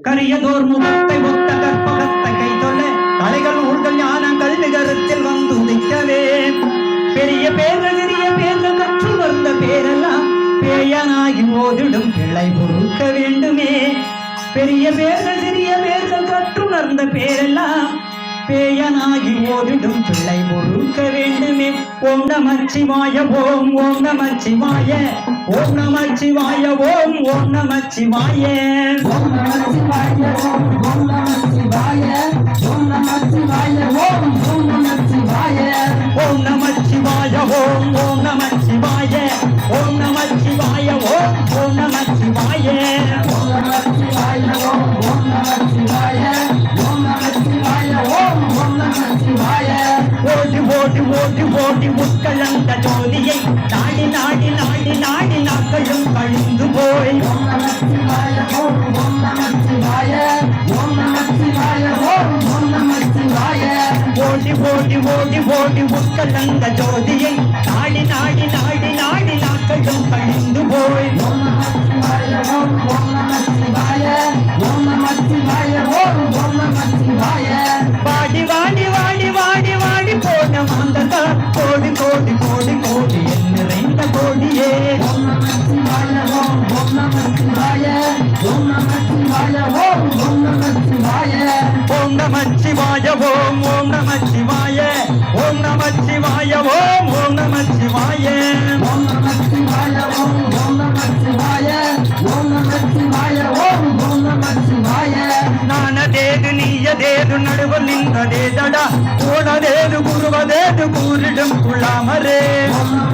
கரியதோர் முகத்தை ஒத்த கற்பகத்தை கை தொல்ல கலைகள் ஊர்கள் ஞானங்கள் நிகரத்தில் வந்து உதிக்கவே பெரிய பேர்கள் சிறிய பேர்கள் கற்று வந்த பேரெல்லாம் பேயனாகி ஓதிடும் பிள்ளை பொறுக்க வேண்டுமே. பெரிய பேர்கள் சிறிய பேர்கள் கற்றுணர்ந்த பேரெல்லாம் பேயனாகி ஓதிடும் பிள்ளை பொறுக்க வேண்டுமே ஓம் நமச்சிவாய ஓம் ஓம் நமச்சிவாய ஓம் நமச்சிவாய ஓம் ஓம் நமச்சிவாய ஓம் நம சிவாய ஓம் ஓம் நம சிவாய ஓம் நம சிவாய ஓம் ஓம் நம சிவாய ஓம் நமச்சிவாய ஓம் ஓம் நமச்சிவாய ஓடி ஓடி ஓடி உட்கலந்த ஜோதியை நாடி நாடி நாடி நாடி நாட்களும் கழிந்து போய் ஓம் நம சிவாய ஓம் நம சிவாய ஓம் நம சிவாய ஓம் நம சிவாய ஓடி ஓடி ஓடி ஓடி உட்கலந்த ஜோதியை நாடி நாடி நாடி நாடி நாட்களும் கழிந்து போய் ஓம் நம சிவாய ஓம் நம சிவாய ஓம் நம சிவாய ஓம் நம சிவாய நமச்சிவாய ஓம் ஓம் நமச்சிவாய. ஓம் நமச்சிவாய ஓம் ஓம் நமச்சிவாய. ஓம் நமச்சிவாய சிவாய ஓம் ஓம் நமச்சிவாய. சிவாய ஓம் நமச்சிவாய சிவாய ஓம் ஓம் நம சிவாய நானதேது நீயதேது நடுவில் நின்றதேதடா. ஓடதேது குருவதேது கூறிடும் குழாமரே. ஓம்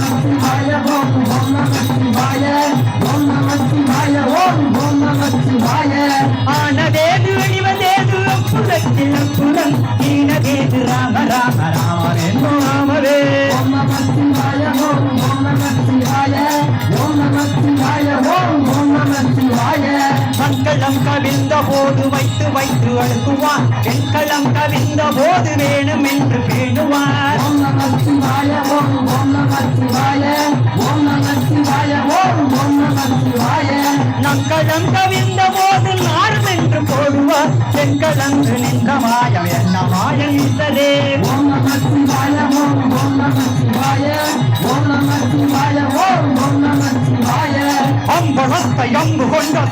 மங்களம் கவிழ்ந்த போது வைத்து வைத்து அழுகுவார் வெண்களம் கவிழ்ந்த போது வேணும் என்று பேணுவார். ஓம் நம சிவாய ஓம் ஓம் நம சிவாய ஓம் நம சிவாய ஓம் ஓம் நம சிவாய. நங்களம் கவிழ்ந்த போது நாடும் என்று போடுவார். வெண்கலங்கு நின்ற மாயம் என்ன மாயம் ஓம் நம சிவாய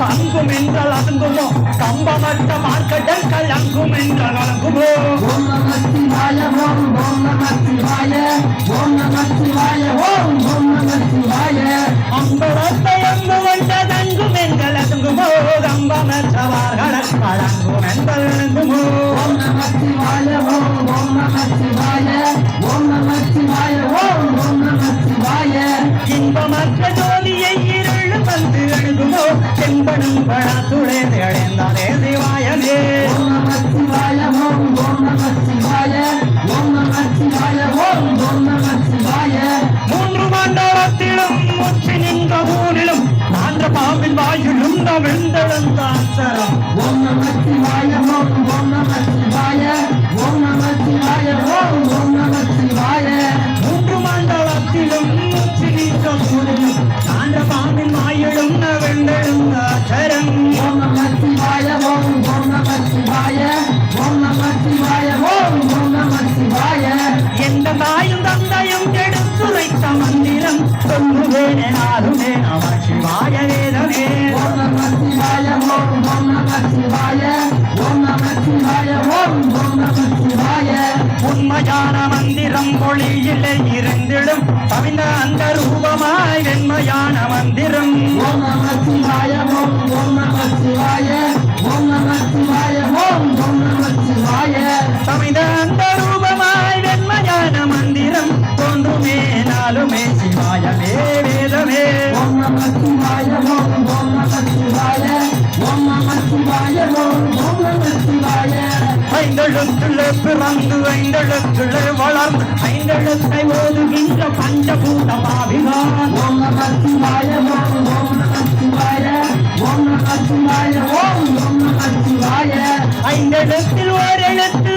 தங்கும் என்றால் அங்குமோ கம்பமற்ற மார்க்கடங்கள் அங்கும் என்றால் அங்குமோ ஓம் நம சிவாய ஓம் ஓம் நம சிவாய ஓம் நம சிவாய ஓம் ஓம் நம சிவாய அம்பளத்தை அம்பு கொண்ட தங்கும் என்றால் அங்குமோ கம்பமற்றவார்கள் அடங்கும்? என்றால் அங்குமோ ஓம் நம செம்பனும் பழத்துளே அடைந்தாரே சிவாயமே ஓம் நம சிவாய ஓம் ஓம் நம சிவாய ஓம் நம சிவாய ஓம் ஓம் நம சிவாய மூன்று மண்டலத்திலும் முற்றி நின்ற ஊரிலும் நான்ற பாம்பின் வாயிலும் விழுந்தெழுந்தாசரம் ஓம் நம அந்த ரூபமாய் வெண்மையான மந்திரம். ஓம் நம சிவாய ஓம் ஓம் நம சிவாய ஓம் நம சிவாய ஓம் ஓம் நம சிவாய தமிழ் அந்த ரூபமாய் வெண்மையான மந்திரம். தோன்றுமே நாளுமே ஐந்தெழுத்துள்ள பிறந்து ஐந்தெழுத்துல வளர்ந்து ஐந்தெழுத்தை ஓதுகின்ற பஞ்சபூத பாவிகான் ஓம் நம சிவாய ஓம் ஓம் நம சிவாய ஓம் நம சிவாய ஓம் ஓம் நம சிவாய. ஐந்தெழுத்தில் ஓரெழுத்து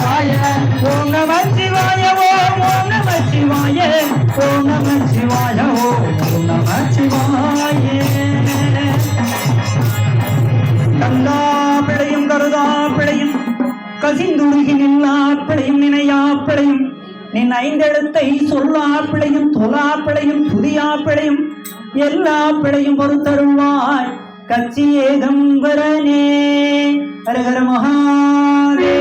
சிவாய. ஓம் நம சிவாய ஓம் ஓம் நம சிவாய. ஓம் நம சிவாய ஓம் நம சிவாய. கந்தா பிழையும் கருதா பிழையும் கசிந்துருகி நில்லா பிழையும் மகாதே